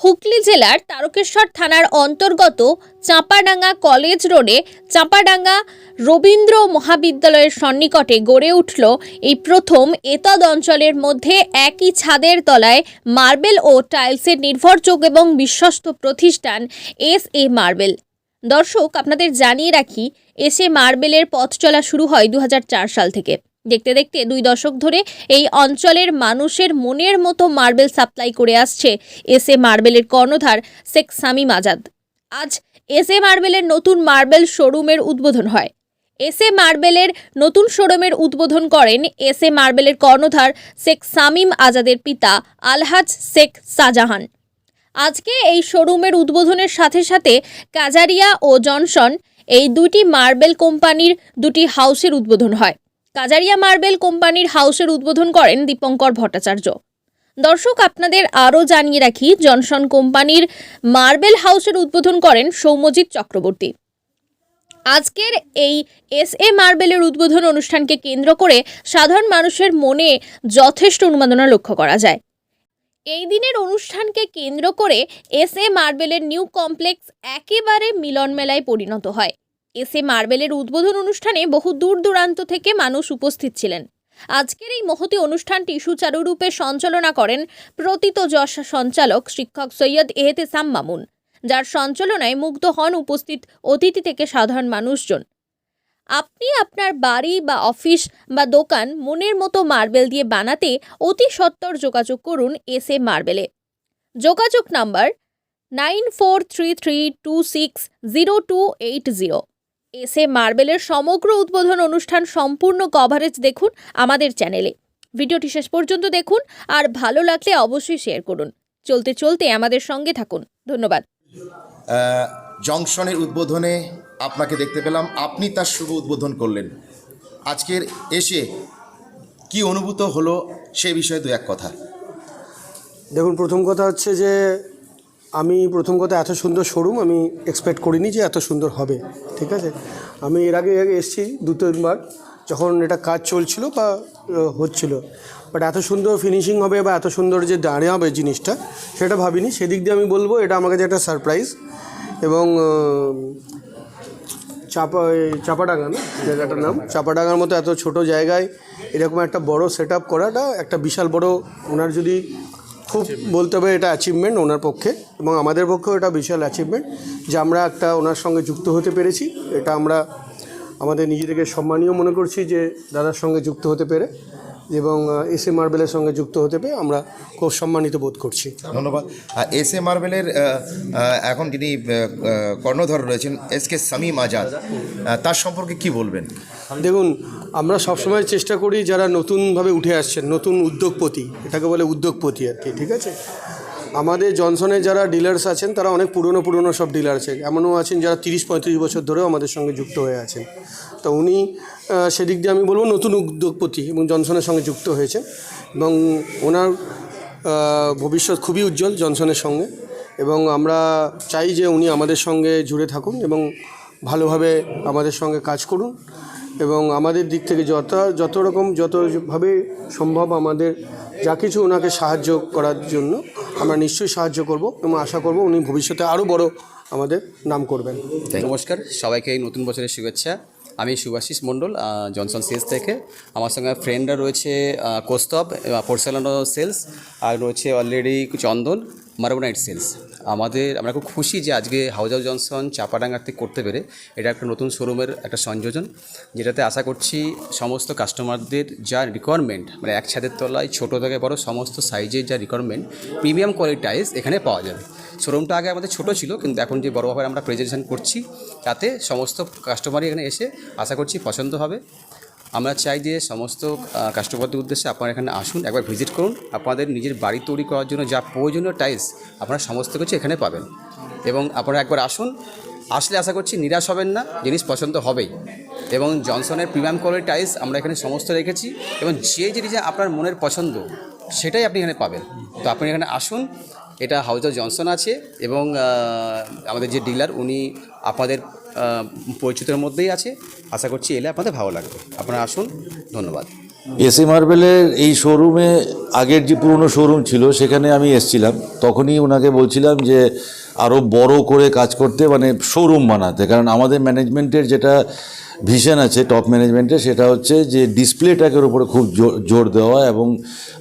হুগলি জেলার তারকেশ্বর থানার অন্তর্গত চাঁপাডাঙ্গা কলেজ রোডে চাঁপাডাঙ্গা রবীন্দ্র মহাবিদ্যালয়ের সন্নিকটে গড়ে উঠল এই প্রথম এতদ অঞ্চলের মধ্যে একই ছাদের তলায় মার্বেল ও টাইলসের নির্ভরযোগ্য এবং বিশ্বস্ত প্রতিষ্ঠান এস এ মার্বেল। দর্শক, আপনাদের জানিয়ে রাখি, এস এ মার্বেলের পথ চলা শুরু হয় দু হাজার চার সাল থেকে। দেখতে দেখতে দুই দশক ধরে এই অঞ্চলের মানুষের মনের মতো মার্বেল সাপ্লাই করে আসছে এস এ মার্বেলের কর্ণধার শেখ সামিম আজাদ। আজ এস এ মার্বেলের নতুন মার্বেল শোরুমের উদ্বোধন হয়। এস এ মার্বেলের নতুন শোরুমের উদ্বোধন করেন এস এ মার্বেলের কর্ণধার শেখ সামিম আজাদের পিতা আলহাজ শেখ শাহজাহান। আজকে এই শোরুমের উদ্বোধনের সাথে সাথে কাজারিয়া ও জনসন এই দুটি মার্বেল কোম্পানির দুটি হাউসের উদ্বোধন হয়। কাজারিয়া মার্বেল কোম্পানির হাউসের উদ্বোধন করেন দীপঙ্কর ভট্টাচার্য। দর্শক, আপনাদের আরও জানিয়ে রাখি, জনসন কোম্পানির মার্বেল হাউসের উদ্বোধন করেন সৌম্যজিৎ চক্রবর্তী। আজকের এই এস এ মার্বেলের উদ্বোধন অনুষ্ঠানকে কেন্দ্র করে সাধারণ মানুষের মনে যথেষ্ট উন্মাদনা লক্ষ্য করা যায়। এই দিনের অনুষ্ঠানকে কেন্দ্র করে এস এ মার্বেলের নিউ কমপ্লেক্স একেবারে মিলন মেলায় পরিণত হয়। এস এ মার্বেলের উদ্বোধন অনুষ্ঠানে বহু দূর দূরান্ত থেকে মানুষ উপস্থিত ছিলেন। আজকের এই মহতি অনুষ্ঠানটি সুচারুরূপে সঞ্চালনা করেন প্রতীত যশ সঞ্চালক শিক্ষক সৈয়দ এহতেসাম মামুন, যার সঞ্চালনায় মুগ্ধ হন উপস্থিত অতিথি থেকে সাধারণ মানুষজন। আপনি আপনার বাড়ি বা অফিস বা দোকান মনের মতো মার্বেল দিয়ে বানাতে অতি সত্বর যোগাযোগ করুন এস এ মার্বেলে। যোগাযোগ number nine four three three two six zero two eight zero. S A মার্বেলের সমগ্র উদ্বোধন অনুষ্ঠান সম্পূর্ণ কভারেজ দেখুন আমাদের চ্যানেলে ভিডিওটি শেষ পর্যন্ত দেখুন আর ভালো লাগলে অবশ্যই শেয়ার করুন। চলতে চলতে আমাদের সঙ্গে থাকুন। ধন্যবাদ। জংশনের উদ্বোধনে আপনাকে দেখতে পেলাম। আপনি তার শুভ উদ্বোধন করলেন। আজকের এসে কি অনুভূত হলো সে বিষয়ে দু এক কথা। দেখুন প্রথম কথা হচ্ছে যে আমি প্রথম কথা এত সুন্দর শোরুম আমি এক্সপেক্ট করিনি যে এত সুন্দর হবে, ঠিক আছে? আমি এর আগে আগে এসেছি দু তিনবার, যখন এটা কাজ চলছিল বা হচ্ছিল। বাট এত সুন্দর ফিনিশিং হবে বা এত সুন্দর যে দাঁড়িয়ে হবে জিনিসটা, সেটা ভাবিনি। সেদিক দিয়ে আমি বলব, এটা আমার কাছে একটা সারপ্রাইজ এবং চাপা চাপাডাঙ্গা না, জায়গাটার নাম, চাপাডাঙ্গার মতো এত ছোট জায়গায় এরকম একটা বড় সেট করাটা একটা বিশাল বড়, ওনার যদি খুব বলতে হবে এটা অ্যাচিভমেন্ট ওনার পক্ষে এবং আমাদের পক্ষেও এটা বিশাল অ্যাচিভমেন্ট যে আমরা একটা ওনার সঙ্গে যুক্ত হতে পেরেছি। এটা আমরা আমাদের নিজেদেরকে সম্মানীয় মনে করছি যে দাদার সঙ্গে যুক্ত হতে পেরে। এবং এস এ মার্বেলের সঙ্গে যুক্ত হতে পেরে আমরা খুব সম্মানিত বোধ করছি। ধন্যবাদ। এস এ মার্বেলের এখন যিনি কর্ণধর রয়েছেন এস কে সামিম আজাদ তার সম্পর্কে কি বলবেন? দেখুন আমরা সবসময় চেষ্টা করি যারা নতুনভাবে উঠে আসছেন নতুন উদ্যোগপতি এটাকে বলে উদ্যোগপতি আর কি ঠিক আছে? আমাদের জনসনের যারা ডিলার্স আছেন তারা অনেক পুরনো পুরনো সব ডিলার আছে এমনও আছেন যারা তিরিশ পঁয়ত্রিশ বছর ধরেও আমাদের সঙ্গে যুক্ত হয়ে আছেন। তো উনি সেদিক দিয়ে আমি বলব নতুন উদ্যোগপতি এবং জনসনের সঙ্গে যুক্ত হয়েছেন এবং ওনার ভবিষ্যৎ খুবই উজ্জ্বল জনসনের সঙ্গে এবং আমরা চাই যে উনি আমাদের সঙ্গে জুড়ে থাকুন এবং ভালোভাবে আমাদের সঙ্গে কাজ করুন এবং আমাদের দিক থেকে যত যত রকম যতভাবে সম্ভব আমাদের যা কিছু ওনাকে সাহায্য করার জন্য আমরা নিশ্চয়ই সাহায্য করব এবং আশা করব উনি ভবিষ্যতে আরও বড় আমাদের নাম করবেন। নমস্কার সবাইকে এই নতুন বছরের শুভেচ্ছা। আমি শুভাশিস মণ্ডল জনসন সেলস থেকে। আমার সঙ্গে ফ্রেন্ডরা রয়েছে কোস্তব পোর্সেলানো সেলস আর রয়েছে অলরেডি চন্দন মার্বোনাইট সেলস আমাদের, আমরা খুব খুশি যে আজকে হাউজ অফ জনসন চাপাডাঙ্গাতে করতে পেরে এটা একটা নতুন শোরুমের একটা সংযোজন, যেটাতে আশা করছি সমস্ত কাস্টমারদের যা রিকোয়ারমেন্ট মানে এক ছাদের তলায় ছোটো থেকে বড় সমস্ত সাইজের যা রিকোয়ারমেন্ট প্রিমিয়াম কোয়ালিটি টাইলস এখানে পাওয়া যাবে। শোরুমটা আগে আমাদের ছোটো ছিল, কিন্তু এখন যে বড়োভাবে আমরা প্রেজেন্টেশন করছি, তাতে সমস্ত কাস্টমারই এখানে এসে আশা করছি পছন্দ হবে। আমরা চাই যে সমস্ত কাস্টমারদের উদ্দেশ্যে আপনারা এখানে আসুন, একবার ভিজিট করুন। আপনাদের নিজের বাড়ি তৈরি করার জন্য যা প্রয়োজনীয় টাইলস আপনারা সমস্ত কিছু এখানে পাবেন। এবং আপনারা একবার আসুন। আসলে আশা করছি নিরাশ হবেন না, জিনিস পছন্দ হবেই। এবং জনসনের প্রিমিয়াম কোয়ালিটি টাইলস আমরা এখানে সমস্ত রেখেছি। এবং যে জিনিস আপনার মনের পছন্দ, সেটাই আপনি এখানে পাবেন। তো আপনি এখানে আসুন, এটা হাউস অফ জনসন আছে। এবং আমাদের যে ডিলার উনি আপনাদের পরিচিতের মধ্যেই আছে। আশা করছি এলে আপনাদের ভালো লাগবে। আপনারা আসুন, ধন্যবাদ। এসএ মার্বেলের এই শোরুমে আগের যে পুরনো শোরুম ছিল, সেখানে আমি এসছিলাম। তখনই ওনাকে বলছিলাম যে আরও বড় করে কাজ করতে মানে শোরুম বানাতে। কারণ আমাদের ম্যানেজমেন্টের যেটা ভিশন আছে, টপ ম্যানেজমেন্টের, সেটা হচ্ছে যে ডিসপ্লেটাকের উপরে খুব জোর জোর দেওয়া এবং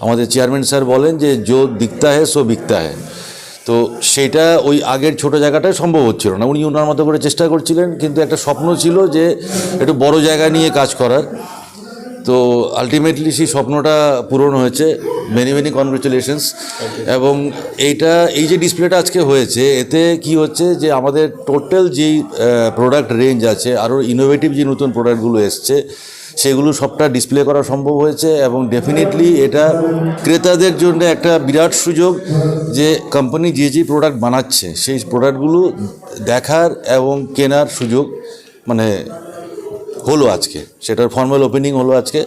আমাদের চেয়ারম্যান স্যার বলেন যে জো দিকতা হ্যায়, সো বিকতা হ্যায়। তো সেটা ওই আগের ছোট জায়গাটায় সম্ভব হচ্ছিল না। উনি ওনার মতো করে চেষ্টা করছিলেন কিন্তু একটা স্বপ্ন ছিল যে একটু বড় জায়গা নিয়ে কাজ করার। তো আলটিমেটলি সেই স্বপ্নটা পূরণ হয়েছে। মেনি মেনি কনগ্রেচুলেশনস এবং এইটা এই যে ডিসপ্লেটা আজকে হয়েছে এতে কি হচ্ছে যে আমাদের টোটাল যেই প্রোডাক্ট রেঞ্জ আছে আরও ইনোভেটিভ যে নতুন প্রোডাক্টগুলো এসছে সেগুলো সবটা ডিসপ্লে করা সম্ভব হয়েছে এবং ডেফিনেটলি এটা ক্রেতাদের জন্য একটা বিরাট সুযোগ যে কোম্পানি যে যে প্রোডাক্ট বানাচ্ছে, সেই প্রোডাক্টগুলো দেখার এবং কেনার সুযোগ মানে হলো আজকে। সেটার ফর্মাল ওপেনিং হলো আজকে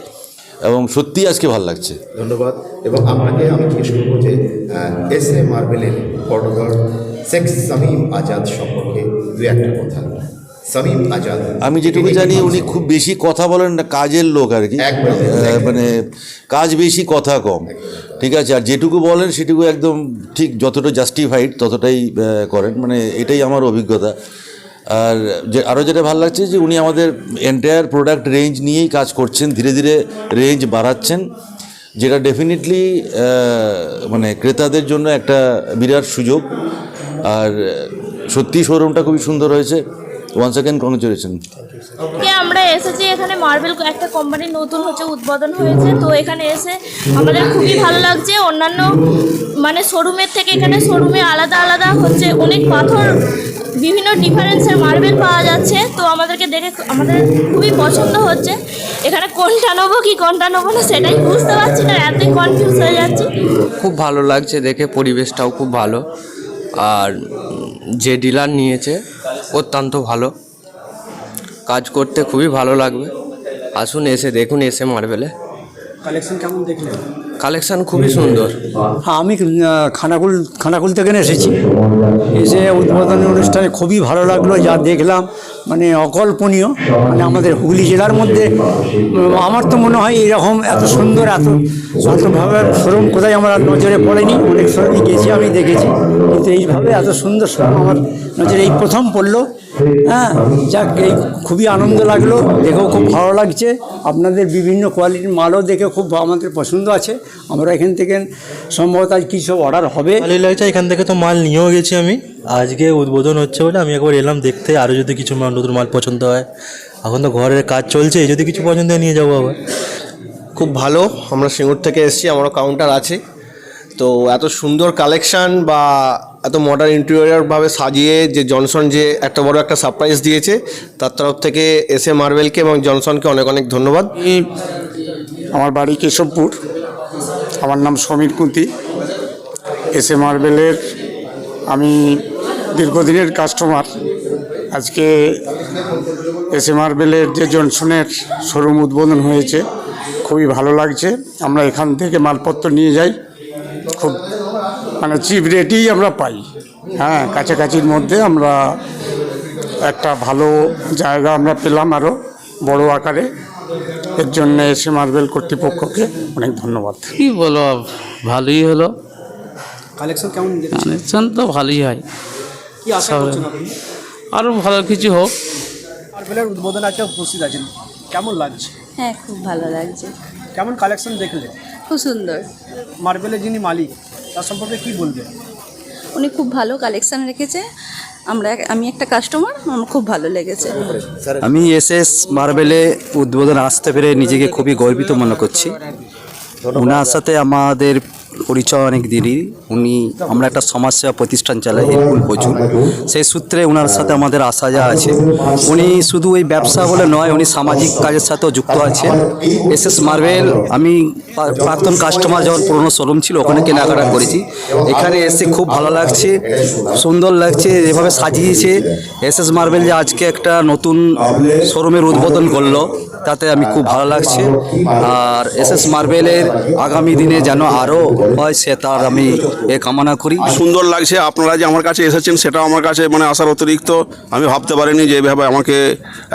এবং সত্যিই আজকে ভালো লাগছে। ধন্যবাদ। এবং আপনাকে আমি জিজ্ঞেস করব যে এস এ মার্বেলের কর্ণধর শেখ সামিম আজাদ সম্পর্কে দু একটা কথা। আমি যেটুকু জানি উনি খুব বেশি কথা বলেন না কাজের লোক আর কি। মানে কাজ বেশি কথা কম। ঠিক আছে আর যেটুকু বলেন সেটুকু একদম ঠিক যতটা জাস্টিফাইড ততটাই করেন। মানে এটাই আমার অভিজ্ঞতা। আর যে আরও যেটা ভালো লাগছে যে উনি আমাদের এন্টায়ার প্রোডাক্ট রেঞ্জ নিয়েই কাজ করছেন ধীরে ধীরে রেঞ্জ বাড়াচ্ছেন যেটা ডেফিনেটলি মানে ক্রেতাদের জন্য একটা বিরাট সুযোগ। আর সত্যি শোরুমটা খুবই সুন্দর হয়েছে। ওয়ান সেকেন্ড কংগ্রেচুলেশন কে আমরা এসেছি এখানে মার্বেল একটা কোম্পানি নতুন হচ্ছে উদ্বোধন হয়েছে। তো এখানে এসে আমাদের খুবই ভালো লাগছে। অন্যান্য মানে শোরুমের থেকে এখানে শোরুমে আলাদা আলাদা হচ্ছে অনেক পাথর বিভিন্ন ডিফারেন্সের মার্বেল পাওয়া যাচ্ছে। তো আমাদেরকে দেখে আমাদের খুবই পছন্দ হচ্ছে। এখানে কোনটা নেব কি কোনটা নেব না সেটাই বুঝতে পারছি না এতই কনফিউজ হয়ে যাচ্ছি। খুব ভালো লাগছে দেখে পরিবেশটাও খুব ভালো। আর যে ডিলার নিয়েছে, অত্যন্ত ভালো। কাজ করতে খুবই ভালো লাগবে। আসুন এসে, দেখুন এসে মার্বেলে কালেকশন কেমন দেখলেন? কালেকশন খুবই সুন্দর। হ্যাঁ আমি খানাকুল খানাকুল থেকে এসেছি। এসে উদ্বোধনী অনুষ্ঠানে খুবই ভালো লাগল যা দেখলাম। মানে অকল্পনীয় মানে আমাদের হুগলি জেলার মধ্যে আমার তো মনে হয় এরকম এত সুন্দর এত এতভাবে শোরুম কোথায় আমার আর নজরে পড়েনি। অনেক শোরুমই গেছি আমি দেখেছি। কিন্তু এইভাবে এত সুন্দর শোরুম আমার নজরে এই প্রথম পড়ল। হ্যাঁ যাক এই খুবই আনন্দ লাগল দেখেও খুব ভালো লাগছে। আপনাদের বিভিন্ন কোয়ালিটির মালও দেখে খুব আমাদের পছন্দ আছে। আমরা এখান থেকে সম্ভবত আজ কিছু অর্ডার হবে। ভালোই লাগছে এখান থেকে তো মাল নিয়েও গেছি আমি। আজকে উদ্বোধন হচ্ছে বলে আমি একবার এলাম দেখতে আরও যদি কিছু মাল নতুন মাল পছন্দ হয়। এখন তো ঘরের কাজ চলছে যদি কিছু পছন্দ হয় নিয়ে যাব আবার। খুব ভালো আমরা সিঙ্গুর থেকে এসেছি আমারও কাউন্টার আছে। তো এত সুন্দর কালেকশন বা এত মডার্ন ইন্টেরিয়রভাবে সাজিয়ে যে জনসন যে একটা বড় একটা সারপ্রাইজ দিয়েছে, তার তরফ থেকে এস এ মার্বেলকে এবং জনসনকে অনেক অনেক ধন্যবাদ। আমি আমার বাড়ি কেশবপুর। আমার নাম সমীর কুন্তি। এস এ মার্বেলের আমি দীর্ঘদিনের কাস্টমার আজকে এস এ মার্বেলের যে জনসনের শোরুম উদ্বোধন হয়েছে, খুবই ভালো লাগছে। আমরা এখান থেকে মালপত্র নিয়ে যাই। খুব মানে চিপ রেটেই আমরা পাই। হ্যাঁ কাছাকাছির মধ্যে আমরা একটা ভালো জায়গা আমরা পেলাম আরও বড় আকারে। এর জন্য এসে মার্বেল কর্তৃপক্ষকে অনেক ধন্যবাদ। কি বলো ভালোই হলো। কালেকশন কেমন তো ভালোই হয়। কি আশা করছেন আরও ভালো কিছু হোক। মার্বেলের উদ্বোধন আজকে উপস্থিত আছেন। কেমন লাগছে? হ্যাঁ খুব ভালো লাগছে। কেমন কালেকশন দেখলে? খুব সুন্দর। মার্বেলের যিনি মালিক তার সম্পর্কে কি বলবেন? উনি খুব ভালো কালেকশন রেখেছে। আমরা আমি একটা কাস্টমার আমার খুব ভালো লেগেছে। আমি এস এস মার্বেলে উদ্বোধন আসতে পেরে নিজেকে খুবই গর্বিত মনে করছি। ওনার সাথে আমাদের পরিচয় অনেক দিনই উনি, আমরা একটা সমাজসেবা প্রতিষ্ঠান চালাই এরকুল প্রচুর। সেই সূত্রে ওনার সাথে আমাদের আসা যাওয়া আছে। উনি শুধু ওই ব্যবসা বলে নয়, উনি সামাজিক কাজের সাথেও যুক্ত আছে এস এস মার্বেল, আমি প্রাক্তন কাস্টমার যখন পুরনো শোরুম ছিল, ওখানে কেনাকাটা করেছি। এখানে এসে খুব ভালো লাগছে, সুন্দর লাগছে যেভাবে সাজিয়েছে। এস এস মার্বেল যে আজকে একটা নতুন শোরুমের উদ্বোধন করল, তাতে আমি খুব ভালো লাগছে। আর এস এস মার্বেলের আগামী দিনে যেন আরও হয় সে তার আমি এ কামনা করি। সুন্দর লাগছে, আপনারা যে আমার কাছে এসেছেন সেটা আমার কাছে মানে আসার অতিরিক্ত। আমি ভাবতে পারিনি যে এভাবে আমাকে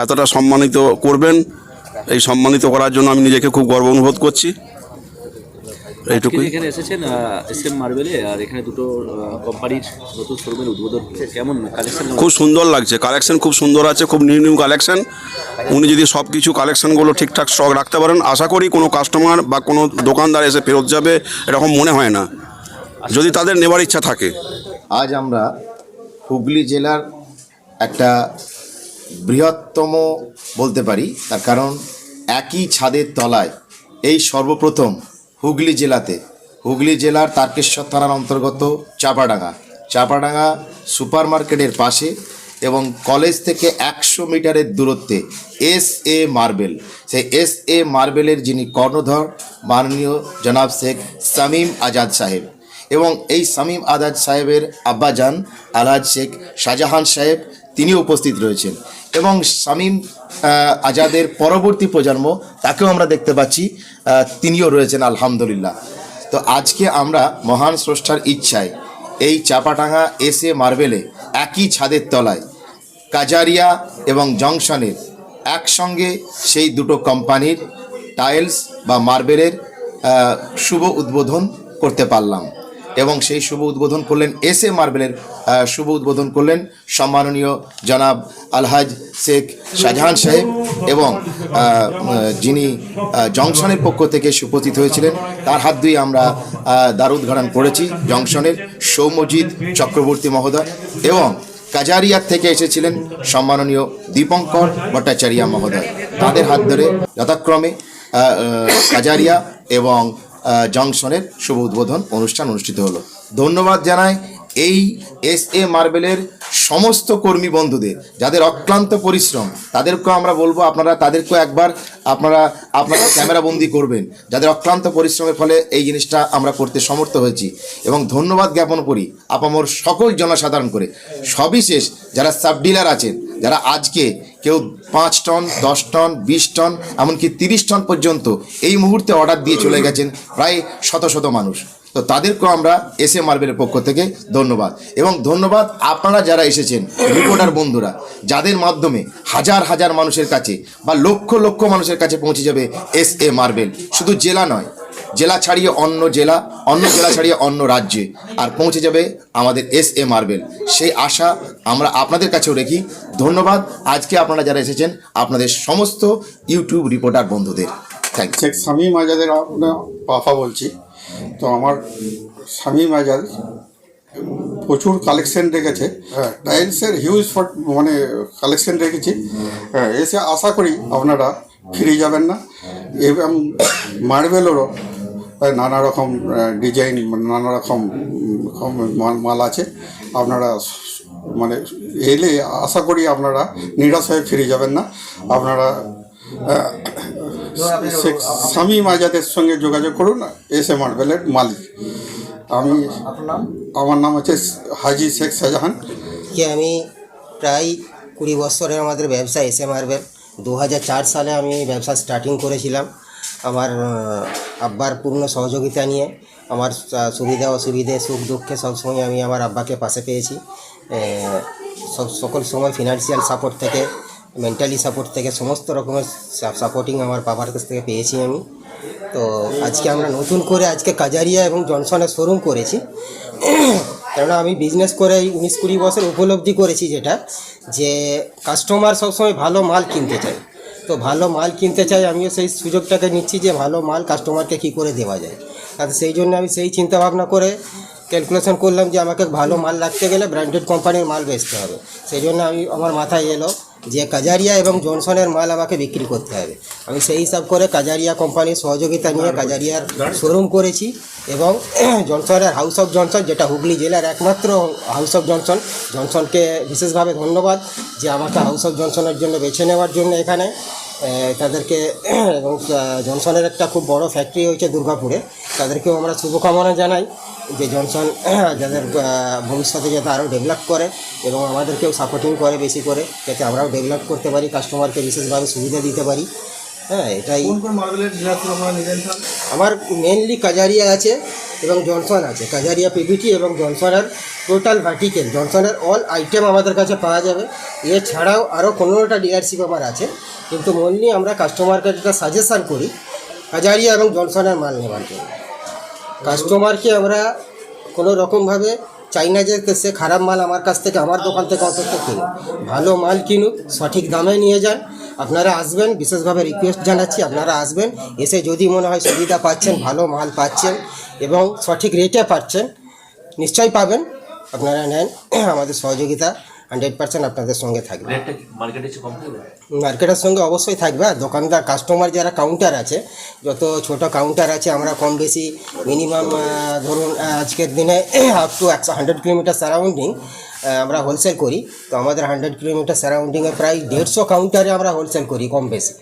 এতটা সম্মানিত করবেন। এই সম্মানিত করার জন্য আমি নিজেকে খুব গর্ব অনুভব করছি। এইটুকুই। এখানে এসেছেন এস এম মার্বেলে আর এখানে দুটো কোম্পানির নতুন শোরুমের উদ্বোধন হচ্ছে। কেমন কালেকশন খুব সুন্দর লাগছে। কালেকশন খুব সুন্দর আছে খুব নিউ নিউ কালেকশন উনি যদি সব কিছু কালেকশনগুলো ঠিকঠাক স্টক রাখতে পারেন আশা করি কোনো কাস্টমার বা কোনো দোকানদার এসে ফেরত যাবে এরকম মনে হয় না। যদি তাদের নেবার ইচ্ছা থাকে। আজ আমরা হুগলি জেলার একটা বৃহত্তম বলতে পারি তার কারণ একই ছাদের তলায় এই সর্বপ্রথম হুগলি জেলাতে। হুগলি জেলার তারকেশ্বর থানার অন্তর্গত চাপাডাঙ্গা। চাপাডাঙ্গা সুপার মার্কেটের পাশে এবং কলেজ থেকে একশো মিটারের দূরত্বে এস এ মার্বেল। সেই এস এ মার্বেলের যিনি কর্ণধর, মাননীয় জনাব শেখ সামিম আজাদ সাহেব এবং এই সামিম আজাদ সাহেবের আব্বাজান, আলহাজ শেখ শাহজাহান সাহেব তিনি উপস্থিত রয়েছেন। এবং শামীম আজাদের পরবর্তী প্রজন্ম, তাকেও আমরা দেখতে পাচ্ছি তিনিও রয়েছেন, আলহামদুলিল্লাহ। তো আজকে আমরা মহান স্রষ্টার ইচ্ছায় এই চাপাটাঙ্গা এসে মার্বেলে একই ছাদের তলায়, কাজারিয়া এবং জংশনের একসঙ্গে সেই দুটো কোম্পানির টাইলস বা মার্বেলের শুভ উদ্বোধন করতে পারলাম। এবং সেই শুভ উদ্বোধন করলেন এস এ মার্বেলের শুভ উদ্বোধন করলেন সম্মাননীয় জনাব আলহাজ শেখ শাহজাহান সাহেব এবং যিনি জংশনের পক্ষ থেকে সুপস্থিত হয়েছিলেন, তার হাত দিয়ে আমরা দ্বার উদ্ঘাটন করেছি জংশনের সৌমজিৎ চক্রবর্তী মহোদয় এবং কাজারিয়ার থেকে এসেছিলেন সম্মাননীয় দীপঙ্কর ভট্টাচার্য মহোদয়। তাদের হাত ধরে যথাক্রমে কাজারিয়া এবং জংশনের শুভ উদ্বোধন অনুষ্ঠান অনুষ্ঠিত হলো। ধন্যবাদ জানাই এই এস এ মার্বেলের সমস্ত কর্মী বন্ধুদের, যাদের অক্লান্ত পরিশ্রম, তাদেরকেও আমরা বলব আপনারা, তাদেরকেও একবার আপনারা আপনারা ক্যামেরাবন্দি করবেন, যাদের অক্লান্ত পরিশ্রমের ফলে এই জিনিসটা আমরা করতে সমর্থ হয়েছি। এবং ধন্যবাদ জ্ঞাপন করি আপামর সকল জনসাধারণ করে। সবিশেষ যারা সাব ডিলার আছেন, যারা আজকে কেউ পাঁচ টন, দশ টন, বিশ টন, এমনকি তিরিশ টন পর্যন্ত এই মুহূর্তে অর্ডার দিয়ে চলে গেছেন, প্রায় শত শত মানুষ। তো তাদেরকেও আমরা এস এ মার্বেলের পক্ষ থেকে ধন্যবাদ। এবং ধন্যবাদ আপনারা যারা এসেছেন রিপোর্টার বন্ধুরা, যাদের মাধ্যমে হাজার হাজার মানুষের কাছে বা লক্ষ লক্ষ মানুষের কাছে পৌঁছে যাবে এস এ মার্বেল। শুধু জেলা নয়, জেলা ছাড়িয়ে অন্য জেলা অন্য জেলা ছাড়িয়ে অন্য রাজ্যে আর পৌঁছে যাবে আমাদের এস এ মার্বেল। সেই আশা আমরা আপনাদের কাছেও রেখি। ধন্যবাদ। আজকে আপনারা যারা এসেছেন, আপনাদের সমস্ত ইউটিউব রিপোর্টার বন্ধুদের। থ্যাংক শামীম আজাদের পাপা বলছি। তো আমার স্বামী আজাদ প্রচুর কালেকশন রেখেছে। টাইলসের হিউজ ফট মানে কালেকশন রেখেছি। হ্যাঁ, এসে আশা করি আপনারা ফিরে যাবেন না। এবং মার্বেলেরও নানা রকম ডিজাইন নানা রকম মাল- আছে। আপনারা মানে এলে আশা করি আপনারা নিরাশ হয়ে ফিরে যাবেন না। আপনারা শেখ শামীম আজাদের সঙ্গে যোগাযোগ করুন এস এম মার্বেলের মালিক। আমি আমার নাম হচ্ছে হাজি শেখ শাহজাহান। কি আমি প্রায় কুড়ি বছরের আমাদের ব্যবসা এসে মার্বেল দু চার সালে আমি ব্যবসা স্টার্টিং করেছিলাম আমার আব্বার পূর্ণ সহযোগিতা নিয়ে। আমার সুবিধা অসুবিধে সুখ দুঃখে সবসময় আমি আমার আব্বাকে পাশে পেয়েছি। সব সকল সময় ফিনান্সিয়াল সাপোর্ট থেকে মেন্টালি সাপোর্ট থেকে সমস্ত রকমের সাপোর্টিং আমার বাবার কাছ থেকে পেয়েছি আমি। তো আজকে আমরা নতুন করে আজকে কাজারিয়া এবং জনসনের শোরুম করেছি। কেননা আমি বিজনেস করে এই উনিশ কুড়ি বছর উপলব্ধি করেছি যেটা, যে কাস্টমার সবসময় ভালো মাল কিনতে চায়। তো ভালো মাল কিনতে চাই আমিও সেই সুযোগটাকে নিচ্ছি যে ভালো মাল কাস্টমারকে কী করে দেওয়া যায়। আর সেই জন্য আমি সেই চিন্তা ভাবনা করে ক্যালকুলেশন করলাম যে আমাকে ভালো মাল রাখতে গেলে ব্র্যান্ডেড কোম্পানির মাল বেচতে হবে। সেই জন্য আমি, আমার মাথায় এলো যে কাজারিয়া এবং জনসনের মাল আমাকে বিক্রি করতে হবে। আমি সেই হিসাব করে কাজারিয়া কোম্পানির সহযোগিতা নিয়ে কাজারিয়ার শোরুম করেছি এবং জনসনের হাউস অফ জনসন যেটা হুগলি জেলার একমাত্র হাউস অফ জনসন জনসনকে বিশেষভাবে ধন্যবাদ যে আমাকে হাউস অফ জনসনের জন্য বেছে নেওয়ার জন্য এখানে। তাদেরকে এবং জনসনের একটা খুব বড় ফ্যাক্টরি হয়েছে দুর্গাপুরে। তাদেরকেও আমরা শুভকামনা জানাই যে জনসন যাদের ভবিষ্যতে যাতে আরও ডেভেলপ করে এবং আমাদেরকেও সাপোর্টিং করে বেশি করে যাতে আমরাও ডেভেলপ করতে পারি কাস্টমারকে বিশেষভাবে সুবিধা দিতে পারি। হ্যাঁ এটাই। আমার মেনলি কাজারিয়া আছে এবং জনসন আছে। কাজারিয়া পিভিটি এবং জনসনের টোটাল ভার্টিকেল জনসনের অল আইটেম আমাদের কাছে পাওয়া যাবে। এছাড়াও আরও পনেরোটা ডিলারশিপ আমার আছে। কিন্তু মনলি আমরা কাস্টমারকে যেটা সাজেশান করি হাজারিয়া এবং জনসনের মাল নেওয়ার জন্য। কাস্টমারকে আমরা কোনো রকমভাবে চাই না যে সে খারাপ মাল আমার কাছ থেকে, আমার দোকান থেকে অন্তত কিনুক। ভালো মাল কিনুক, সঠিক দামে নিয়ে যান। আপনারা আসবেন, বিশেষভাবে রিকোয়েস্ট জানাচ্ছি, আপনারা আসবেন, এসে যদি মনে হয় সুবিধা পাচ্ছেন, ভালো মাল পাচ্ছেন এবং সঠিক রেটে পাচ্ছেন, নিশ্চয়ই পাবেন। আপনারা নেন, আমাদের সহযোগিতা। হান্ড্রেড পার্সেন্ট আপনাদের সঙ্গে থাকবে। মার্কেটের সঙ্গে অবশ্যই থাকবে। আর দোকানদার কাস্টমার যারা কাউন্টার আছে যত ছোট কাউন্টার আছে আমরা কম বেশি মিনিমাম ধরুন আজকের দিনে আপ টু একশো হান্ড্রেড কিলোমিটার সারাউন্ডিং আমরা হোলসেল করি। তো আমাদের হান্ড্রেড কিলোমিটার সারাউন্ডিংয়ে প্রায় দেড়শো কাউন্টারে আমরা হোলসেল করি কম বেশি।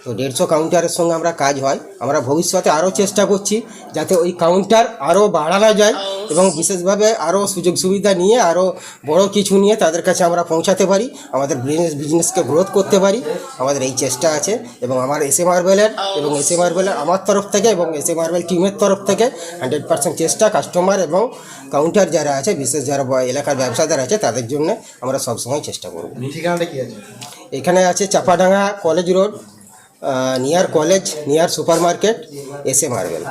তো দেড়শো কাউন্টারের সঙ্গে আমরা কাজ হয়। আমরা ভবিষ্যতে আরও চেষ্টা করছি যাতে ওই কাউন্টার আরও বাড়ানো যায় এবং বিশেষভাবে আরও সুযোগ সুবিধা নিয়ে আরও বড় কিছু নিয়ে তাদের কাছে আমরা পৌঁছাতে পারি আমাদের বিজনেস বিজনেসকে গ্রোথ করতে পারি। আমাদের এই চেষ্টা আছে এবং আমার এসএ মার্বেলের এবং এসএ মার্বেলের আমার তরফ থেকে এবং এস এসএ মার্বেল টিমের তরফ থেকে হান্ড্রেড পার্সেন্ট চেষ্টা কাস্টমার এবং কাউন্টার যারা আছে বিশেষ যারা এলাকার ব্যবসাদার আছে তাদের জন্য আমরা সবসময় চেষ্টা করব। ঠিকানাটা কি আছে? এখানে আছে Chapadanga college road near college near super market S A marble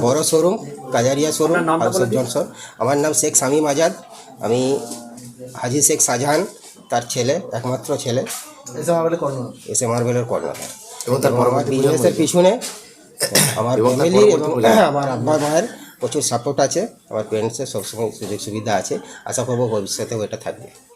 বড় showroom Kajaria showroom house of Johnson আমার নাম শেখ শামীম আজাদ। আমি হাজি শেখ শাহজাহান তার ছেলে একমাত্র ছেলে। এসে এ মার্বেলের কর্ণধার। এবং আমার বিজনেসের পিছনে আমার ফ্যামিলি এবং আমার আব্বা মায়ের প্রচুর সাপোর্ট আছে। আমার পেরেন্টসের সবসময় সুযোগ সুবিধা আছে। আশা করব ভবিষ্যতেও এটা থাকবে।